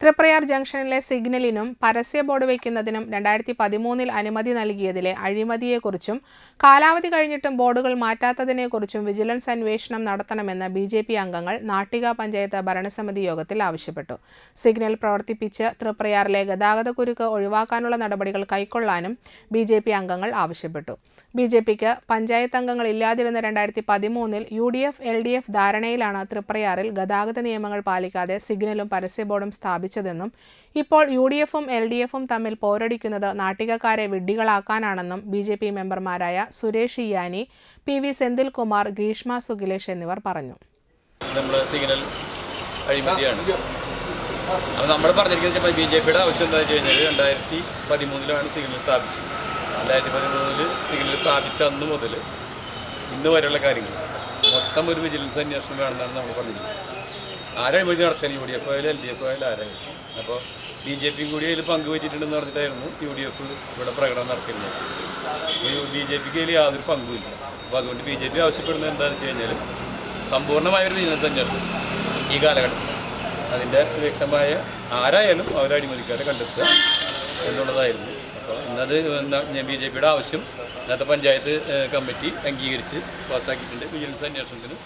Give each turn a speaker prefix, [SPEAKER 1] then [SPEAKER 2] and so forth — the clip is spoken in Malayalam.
[SPEAKER 1] തൃപ്രയാർ ജംഗ്ഷനിലെ സിഗ്നലിനും പരസ്യ ബോർഡ് വയ്ക്കുന്നതിനും രണ്ടായിരത്തി പതിമൂന്നിൽ അനുമതി നൽകിയതിലെ അഴിമതിയെക്കുറിച്ചും കാലാവധി കഴിഞ്ഞിട്ടും ബോർഡുകൾ മാറ്റാത്തതിനെക്കുറിച്ചും വിജിലൻസ് അന്വേഷണം നടത്തണമെന്ന് ബി ജെ പി അംഗങ്ങൾ നാട്ടിക പഞ്ചായത്ത് ഭരണസമിതി യോഗത്തിൽ ആവശ്യപ്പെട്ടു. സിഗ്നൽ പ്രവർത്തിപ്പിച്ച് തൃപ്രയാറിലെ ഗതാഗതക്കുരുക്ക് ഒഴിവാക്കാനുള്ള നടപടികൾ കൈക്കൊള്ളാനും ബി ജെ പി അംഗങ്ങൾ ആവശ്യപ്പെട്ടു. ബി ജെ പിക്ക് പഞ്ചായത്ത് അംഗങ്ങൾ ഇല്ലാതിരുന്ന രണ്ടായിരത്തി പതിമൂന്നിൽ U D F L D F ധാരണയിലാണ് തൃപ്രയാറിൽ ഗതാഗത നിയമങ്ങൾ പാലിക്കാതെ സിഗ്നലും പരസ്യ ബോർഡും സ്ഥാപിച്ചതെന്നും ഇപ്പോൾ യു ഡി എഫും എൽ ഡി എഫും തമ്മിൽ പോരടിക്കുന്നത് നാട്ടികക്കാരെ വിഡ്ഢികളാക്കാനാണെന്നും ബി ജെ പി മെമ്പർമാരായ സുരേഷ് ഇയാനി പി വി സെന്തിൽകുമാർ ഗ്രീഷ്മ സുഖിലേഷ് എന്നിവർ പറഞ്ഞു.
[SPEAKER 2] അപ്പോൾ നമ്മൾ പറഞ്ഞിരിക്കുന്നത് ബി ജെ പിയുടെ ആവശ്യം എന്താ വെച്ച് കഴിഞ്ഞാൽ രണ്ടായിരത്തി പതിമൂന്നിലാണ് സിഗ്നൽ സ്ഥാപിച്ചത്. രണ്ടായിരത്തി പതിമൂന്നിൽ സിഗ്നൽ സ്ഥാപിച്ച അന്ന് മുതൽ ഇന്ന് വരെയുള്ള കാര്യങ്ങൾ മൊത്തം ഒരു വിജിലൻസ് അന്വേഷണം വേണമെന്നാണ് നമ്മൾ പറഞ്ഞിരിക്കുന്നത്. ആരഴിമതി നടത്താൻ യു ഡി എഫ് ആയാലും എൽ ഡി എഫ് ആയാലും ആരായാലും അപ്പോൾ ബി ജെ പിയും കൂടി അതിൽ പങ്കുപറ്റിയിട്ടുണ്ടെന്ന് പറഞ്ഞിട്ടായിരുന്നു യു ഡി എഫ് ഇവിടെ പ്രകടനം നടത്തിയിരുന്നത്. ബി ജെ പിക്ക് അതിൽ യാതൊരു പങ്കുമില്ല അപ്പോൾ അതുകൊണ്ട് ബി ജെ പി ആവശ്യപ്പെടുന്നത് എന്താണെന്ന് വെച്ച് കഴിഞ്ഞാൽ സമ്പൂർണമായൊരു തന്നെയാണ് ഈ കാലഘട്ടത്തിൽ. അതിന്റെ വ്യക്തമായ ആരായാലും അവരെ അഴിമതിക്കാരെ കണ്ടെത്തുക എന്നുള്ളതായിരുന്നു. അപ്പോൾ ഇന്നത് ബി ജെ പിയുടെ ആവശ്യം ഇന്നത്തെ പഞ്ചായത്ത് കമ്മിറ്റി അംഗീകരിച്ച് പാസ്സാക്കിയിട്ടുണ്ട്. വിജിലൻസ് അന്വേഷണത്തിന്